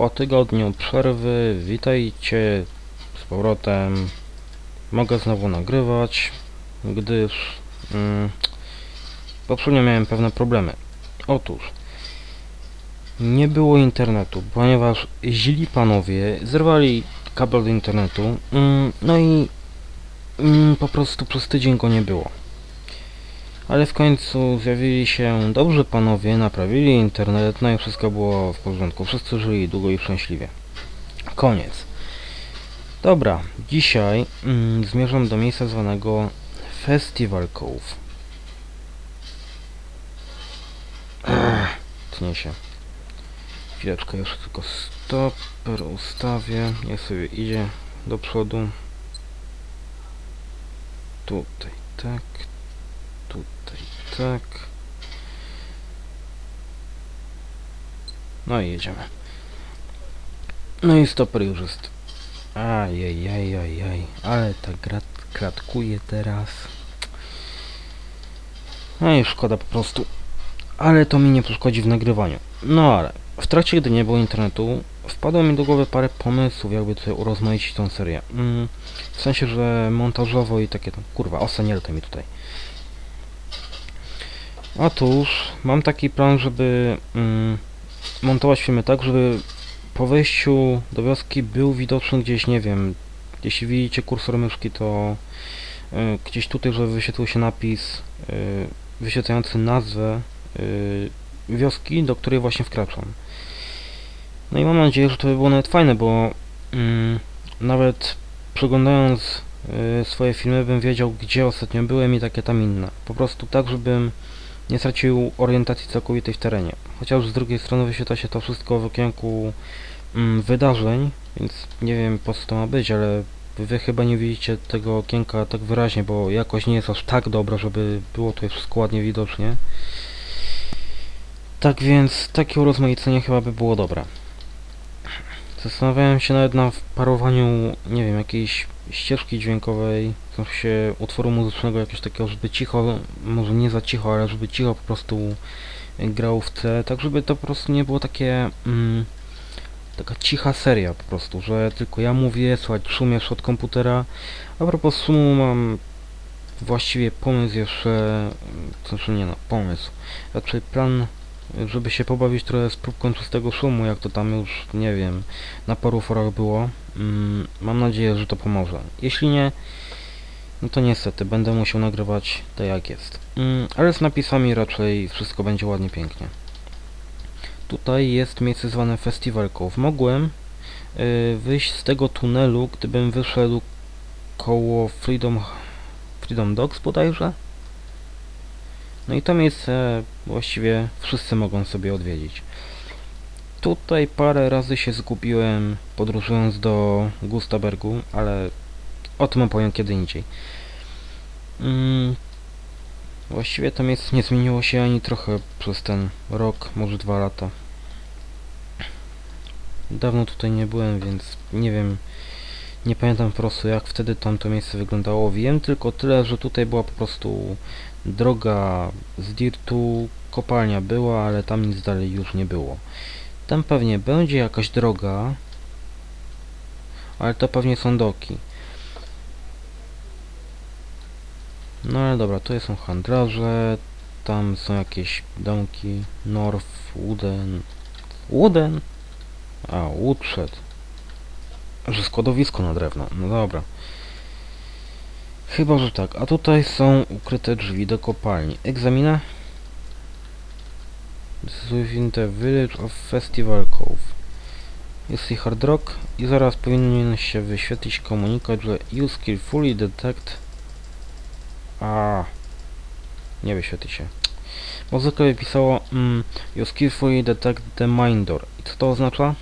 Po tygodniu przerwy witajcie z powrotem. Mogę znowu nagrywać, gdyż mm, poprzednio miałem pewne problemy. Otóż nie było internetu, ponieważ źli panowie zerwali kabel do internetu, mm, no i mm, po prostu przez tydzień go nie było. Ale w końcu zjawili się dobrzy panowie, naprawili internet, no i wszystko było w porządku. Wszyscy żyli długo i szczęśliwie. Koniec. Dobra, dzisiaj mm, zmierzam do miejsca zwanego Festival Cove. Ech, tnie się. Chwileczkę, jeszcze tylko stoper ustawię. Niech sobie idzie do przodu. Tutaj tak, tutaj tak. No i jedziemy. No i stoper już jest. Ajajajajaj, ale ta gra kratkuje teraz. No i szkoda po prostu. Ale to mi nie przeszkodzi w nagrywaniu. No ale w trakcie, gdy nie było internetu, wpadło mi do głowy parę pomysłów, jakby tutaj urozmaicić tą serię. Mm, w sensie, że montażowo i takie tam, kurwa, osa nie mi tutaj. Otóż, mam taki plan, żeby mm, montować filmy tak, żeby po wejściu do wioski był widoczny gdzieś, nie wiem, jeśli widzicie kursor myszki, to y, gdzieś tutaj, żeby wyświetlił się napis y, wyświetlający nazwę y, wioski, do której właśnie wkraczam. No i mam nadzieję, że to by było nawet fajne, bo mm, nawet przeglądając y, swoje filmy bym wiedział, gdzie ostatnio byłem i takie tam inne. Po prostu tak, żebym nie stracił orientacji całkowitej w terenie. Chociaż z drugiej strony wyświetla się to wszystko w okienku mm, wydarzeń, więc nie wiem po co to ma być, ale wy chyba nie widzicie tego okienka tak wyraźnie, bo jakoś nie jest aż tak dobra, żeby było tutaj wszystko ładnie widocznie. Tak więc takie urozmaicenie chyba by było dobre. Zastanawiałem się nawet na parowaniu, nie wiem, jakiejś ścieżki dźwiękowej, w sensie utworu muzycznego jakiegoś takiego, żeby cicho, może nie za cicho, ale żeby cicho po prostu grał w C, tak żeby to po prostu nie było takie mm, taka cicha seria po prostu, że tylko ja mówię, słychać szum jeszcze od komputera. A propos szumu mam właściwie pomysł jeszcze, znaczy nie no, pomysł, raczej plan, żeby się pobawić trochę z próbką czystego szumu, jak to tam już, nie wiem, na paru forach było. Mm, mam nadzieję, że to pomoże. Jeśli nie, no to niestety, będę musiał nagrywać tak jak jest. Mm, ale z napisami raczej wszystko będzie ładnie, pięknie. Tutaj jest miejsce zwane Festival Cove. Mogłem y, wyjść z tego tunelu, gdybym wyszedł koło Freedom, Freedom Docks bodajże. No i to miejsce właściwie wszyscy mogą sobie odwiedzić. Tutaj parę razy się zgubiłem podróżując do Gustabergu, ale o tym opowiem kiedy indziej. Mm, właściwie to miejsce nie zmieniło się ani trochę przez ten rok, może dwa lata. Dawno tutaj nie byłem, więc nie wiem, nie pamiętam po prostu jak wtedy tam to miejsce wyglądało. Wiem tylko tyle, że tutaj była po prostu droga z dirtu, kopalnia była, ale tam nic dalej już nie było. Tam pewnie będzie jakaś droga, ale to pewnie są doki. No ale dobra, tu są handlarze, tam są jakieś domki, North, Wooden, Wooden? A, Woodshed. Że składowisko na drewno, no dobra. Chyba, że tak. A tutaj są ukryte drzwi do kopalni. Egzamina? This is within the village of Festival Cove. Jest i hard rock i zaraz powinien się wyświetlić komunikat, że you skillfully detect... A, Nie wyświetli się. Bo zwykle pisało mm, you skillfully detect the mine door. I co to oznacza?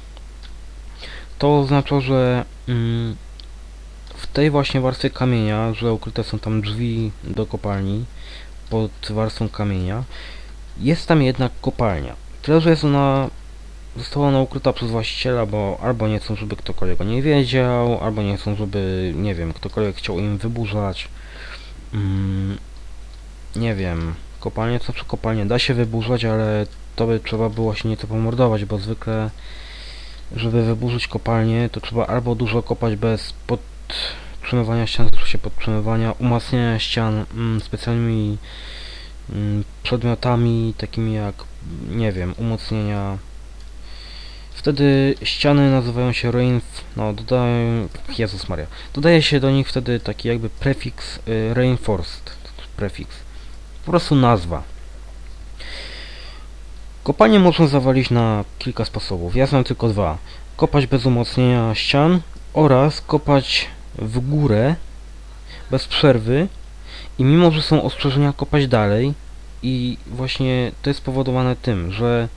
To oznacza, że mm, w tej właśnie warstwie kamienia, że ukryte są tam drzwi do kopalni pod warstwą kamienia, jest tam jednak kopalnia. Tyle, że jest ona została ona ukryta przez właściciela, bo albo nie chcą, żeby ktokolwiek o niej wiedział, albo nie chcą, żeby, nie wiem, ktokolwiek chciał im wyburzać. Mm, nie wiem, kopalnie, co przy kopalnie da się wyburzać, ale to by trzeba było się nieco pomordować, bo zwykle żeby wyburzyć kopalnię, to trzeba albo dużo kopać bez podtrzymywania ścian, się podtrzymywania, umacniania ścian mm, specjalnymi mm, przedmiotami, takimi jak, nie wiem, umocnienia. Wtedy ściany nazywają się reinf... no dodają... Jezus Maria. Dodaje się do nich wtedy taki jakby prefiks y, reinforced. Prefiks. Po prostu nazwa. Kopanie można zawalić na kilka sposobów. Ja znam tylko dwa. Kopać bez umocnienia ścian oraz kopać w górę bez przerwy i mimo, że są ostrzeżenia kopać dalej i właśnie to jest spowodowane tym, że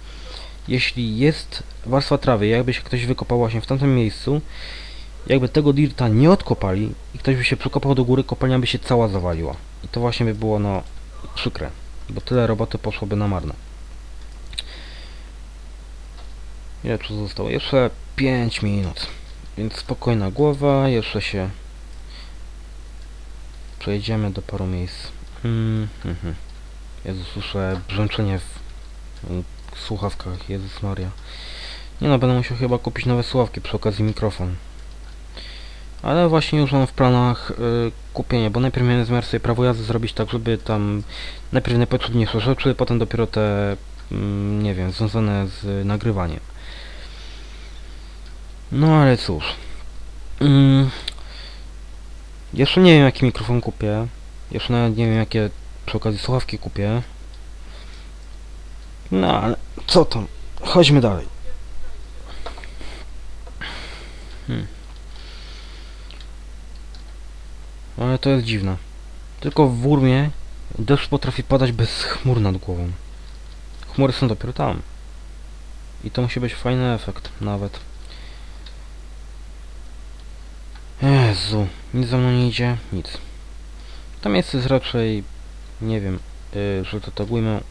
jeśli jest warstwa trawy, jakby się ktoś wykopał właśnie w tamtym miejscu, jakby tego dirta nie odkopali i ktoś by się przekopał do góry, kopalnia by się cała zawaliła. I to właśnie by było no przykre, bo tyle roboty poszłoby na marne. Ile tu zostało? Jeszcze 5 minut. Więc spokojna głowa, jeszcze się przejdziemy do paru miejsc. Mm, mhm. Jezu, słyszę brzęczenie w w słuchawkach, Jezus Maria. Nie no, będę musiał chyba kupić nowe słuchawki przy okazji mikrofon. Ale właśnie już mam w planach y, kupienie, bo najpierw miałem zamiar sobie prawo jazdy zrobić tak, żeby tam najpierw najpotrzebniejsze rzeczy, potem dopiero te, mm, nie wiem, związane z nagrywaniem. No ale cóż. Mm, jeszcze nie wiem jaki mikrofon kupię. Jeszcze nawet nie wiem jakie przy okazji słuchawki kupię. No ale co tam? Chodźmy dalej. Hmm. Ale to jest dziwne. Tylko w Wurmie deszcz potrafi padać bez chmur nad głową. Chmury są dopiero tam. I to musi być fajny efekt nawet. Jezu, nic za mną nie idzie, nic. To miejsce jest raczej, nie wiem, yy, że to tak ujmę,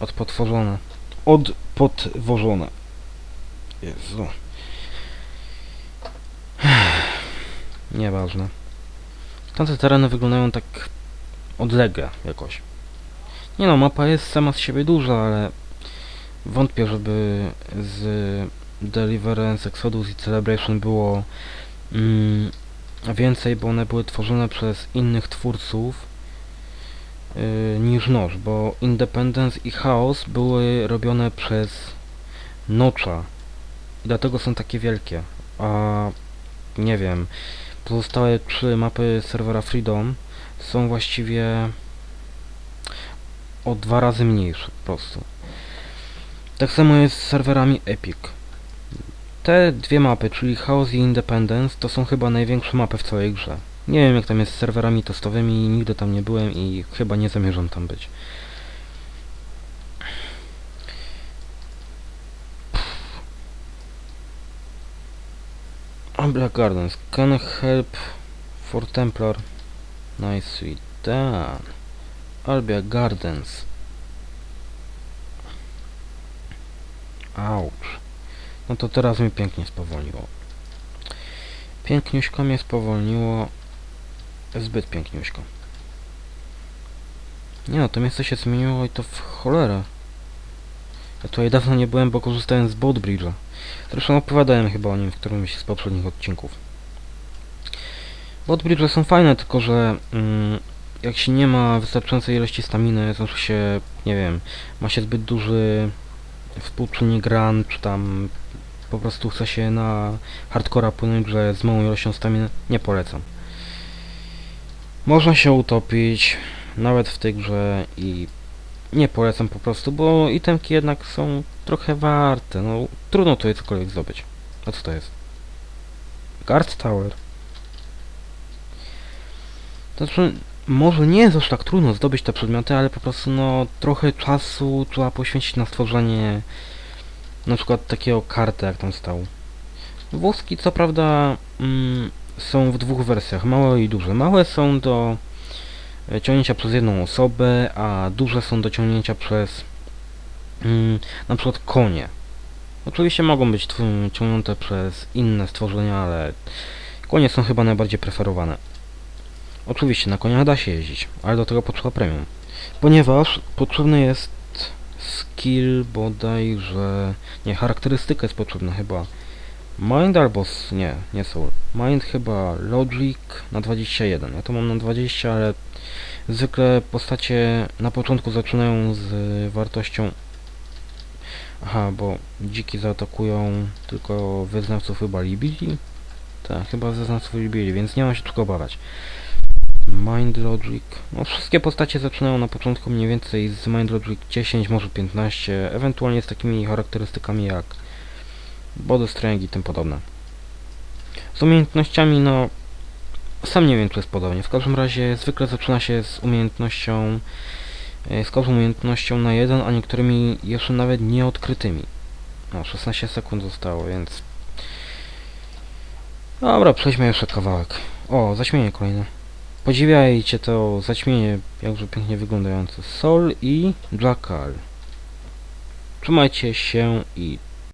odpotworzone. Odpotworzone. Jezu. Nieważne. Tamte tereny wyglądają tak odlegle jakoś. Nie no, mapa jest sama z siebie duża, ale wątpię, żeby z Deliverance, Exodus i Celebration było mm, więcej, bo one były tworzone przez innych twórców yy, niż Noż, bo Independence i Chaos były robione przez Nocza i dlatego są takie wielkie, a nie wiem, pozostałe trzy mapy serwera Freedom są właściwie o dwa razy mniejsze po prostu. Tak samo jest z serwerami Epic. Te dwie mapy, czyli Chaos i Independence, to są chyba największe mapy w całej grze. Nie wiem jak tam jest z serwerami testowymi, nigdy tam nie byłem i chyba nie zamierzam tam być. A Black Gardens. Can help for Templar. Nicely done. Albia Gardens. Auć. No to teraz mi pięknie spowolniło. Piękniuśko mnie spowolniło. Zbyt piękniuśko. Nie no, to miejsce się zmieniło i to w cholerę. Ja tutaj dawno nie byłem, bo korzystałem z Boat Bridge'a. Zresztą opowiadałem chyba o nim w którymś z poprzednich odcinków. Boat Bridge'e są fajne, tylko że mm, jak się nie ma wystarczającej ilości staminy, znaczy się, nie wiem, ma się zbyt duży współczynnik ran, czy tam po prostu chce się na hardcora płynąć, że z małą ilością staminy nie polecam. Można się utopić, nawet w tej grze i nie polecam po prostu, bo itemki jednak są trochę warte, no trudno tutaj cokolwiek zdobyć. A co to jest? Guard Tower. To znaczy, może nie jest aż tak trudno zdobyć te przedmioty, ale po prostu no trochę czasu trzeba poświęcić na stworzenie na przykład takiego karty jak tam stał. Wózki co prawda mm, są w dwóch wersjach, małe i duże. Małe są do e, ciągnięcia przez jedną osobę, a duże są do ciągnięcia przez mm, na przykład konie. Oczywiście mogą być ciągnięte przez inne stworzenia, ale konie są chyba najbardziej preferowane. Oczywiście na koniach da się jeździć, ale do tego potrzeba premium. Ponieważ potrzebny jest skill bodajże... Nie, charakterystyka jest potrzebna chyba. Mind albo... nie, nie soul. Mind chyba logic na 21. Ja to mam na 20, ale zwykle postacie na początku zaczynają z wartością... Aha, bo dziki zaatakują tylko wyznawców chyba Libili? Tak, chyba wyznawców Libili, więc nie ma się czego obawiać. Mind Logic. No wszystkie postacie zaczynają na początku mniej więcej z Mind Logic 10, może 15, ewentualnie z takimi charakterystykami jak Body Strength i tym podobne. Z umiejętnościami, no sam nie wiem czy jest podobnie. W każdym razie zwykle zaczyna się z umiejętnością e, z każdą umiejętnością na jeden, a niektórymi jeszcze nawet nieodkrytymi. No, 16 sekund zostało, więc... Dobra, przejdźmy jeszcze kawałek. O, zaćmienie kolejne. Podziwiajcie to zaćmienie, jakże pięknie wyglądające. Sol i Jackal. Trzymajcie się i